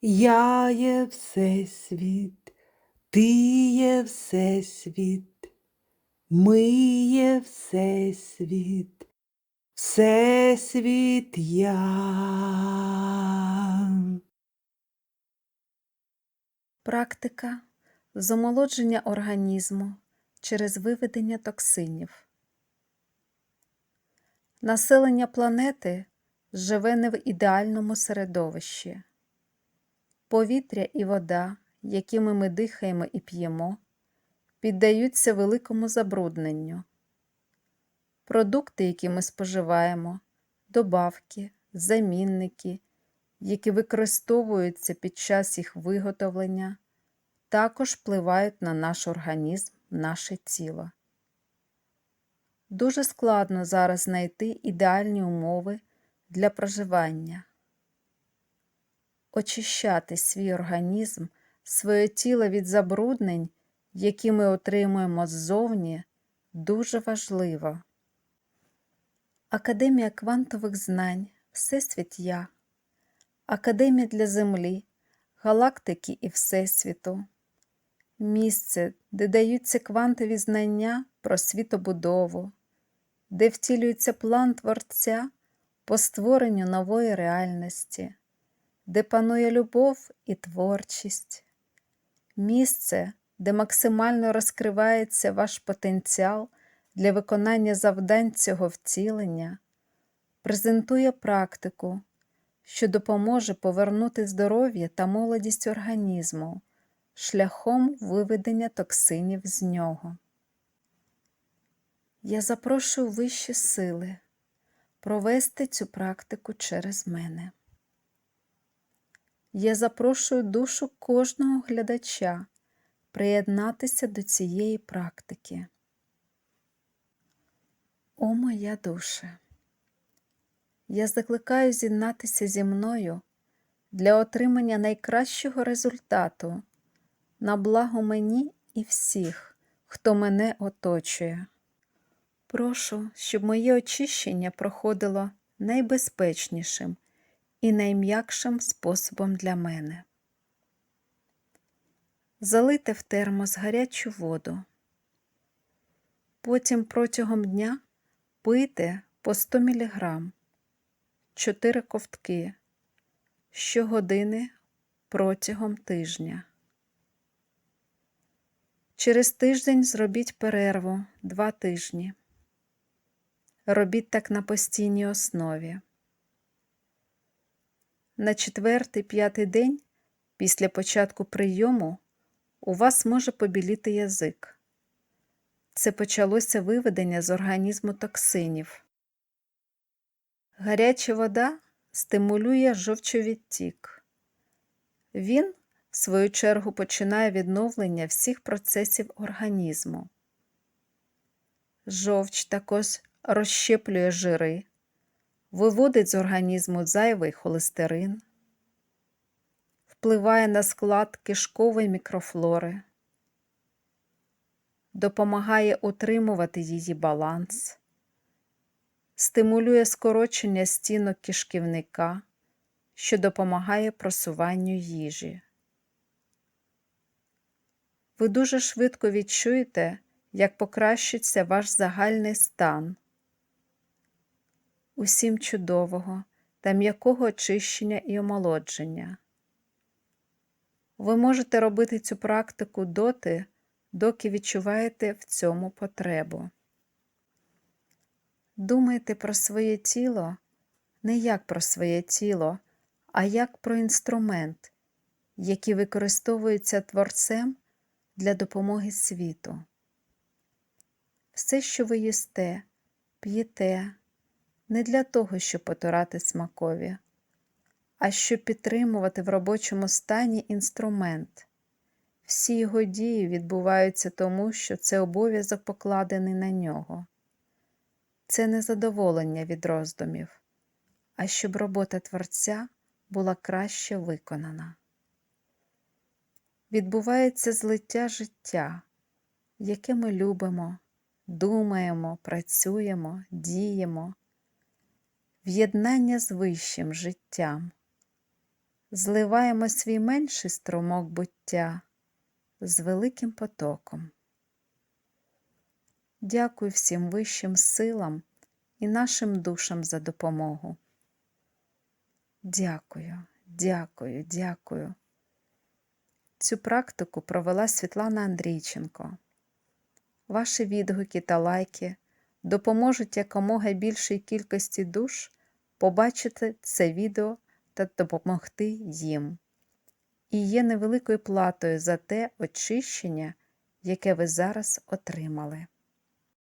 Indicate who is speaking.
Speaker 1: Я є Всесвіт, ти є Всесвіт, ми є Всесвіт, Всесвіт я.
Speaker 2: Практика з омолодження організму через виведення токсинів. Населення планети живе не в ідеальному середовищі. Повітря і вода, якими ми дихаємо і п'ємо, піддаються великому забрудненню. Продукти, які ми споживаємо, добавки, замінники, які використовуються під час їх виготовлення, також впливають на наш організм, наше тіло. Дуже складно зараз знайти ідеальні умови для проживання. Очищати свій організм, своє тіло від забруднень, які ми отримуємо ззовні, дуже важливо. Академія квантових знань, Всесвіт Я, Академія для Землі, галактики і Всесвіту, місце, де даються квантові знання про світобудову, де втілюється план Творця по створенню нової реальності, де панує любов і творчість, місце, де максимально розкривається ваш потенціал для виконання завдань цього втілення, презентує практику, що допоможе повернути здоров'я та молодість організму шляхом виведення токсинів з нього. Я запрошую вищі сили провести цю практику через мене. Я запрошую душу кожного глядача приєднатися до цієї практики. О моя душа! Я закликаю з'єднатися зі мною для отримання найкращого результату на благо мені і всіх, хто мене оточує. Прошу, щоб моє очищення проходило найбезпечнішим і найм'якшим способом для мене. Залийте в термос гарячу воду. Потім протягом дня пийте по 100 мг 4 ковтки щогодини протягом тижня. Через тиждень зробіть перерву 2 тижні. Робіть так на постійній основі. На четвертий п'ятий день після початку прийому у вас може побіліти язик. Це почалося виведення з організму токсинів. Гаряча вода стимулює жовчовідтік. Він, в свою чергу, починає відновлення всіх процесів організму. Жовч також розщеплює жири, виводить з організму зайвий холестерин, впливає на склад кишкової мікрофлори, допомагає утримувати її баланс, стимулює скорочення стінок кишківника, що допомагає просуванню їжі. Ви дуже швидко відчуєте, як покращиться ваш загальний стан. Усім чудового та м'якого очищення і омолодження. Ви можете робити цю практику доти, доки відчуваєте в цьому потребу. Думайте про своє тіло не як про своє тіло, а як про інструмент, який використовується творцем для допомоги світу. Все, що ви їсте, п'єте, не для того, щоб потурати смакові, а щоб підтримувати в робочому стані інструмент. Всі його дії відбуваються тому, що це обов'язок покладений на нього. Це не задоволення від роздумів, а щоб робота Творця була краще виконана. Відбувається злиття життя, яке ми любимо, думаємо, працюємо, діємо, в'єднання з вищим життям, зливаємо свій менший струмок буття з великим потоком. Дякую всім вищим силам і нашим душам за допомогу. Дякую, дякую, дякую. Цю практику провела Світлана Андрійченко. Ваші відгуки та лайки допоможуть якомога більшій кількості душ побачити це відео та допомогти їм. І є невеликою платою за те очищення, яке ви зараз отримали.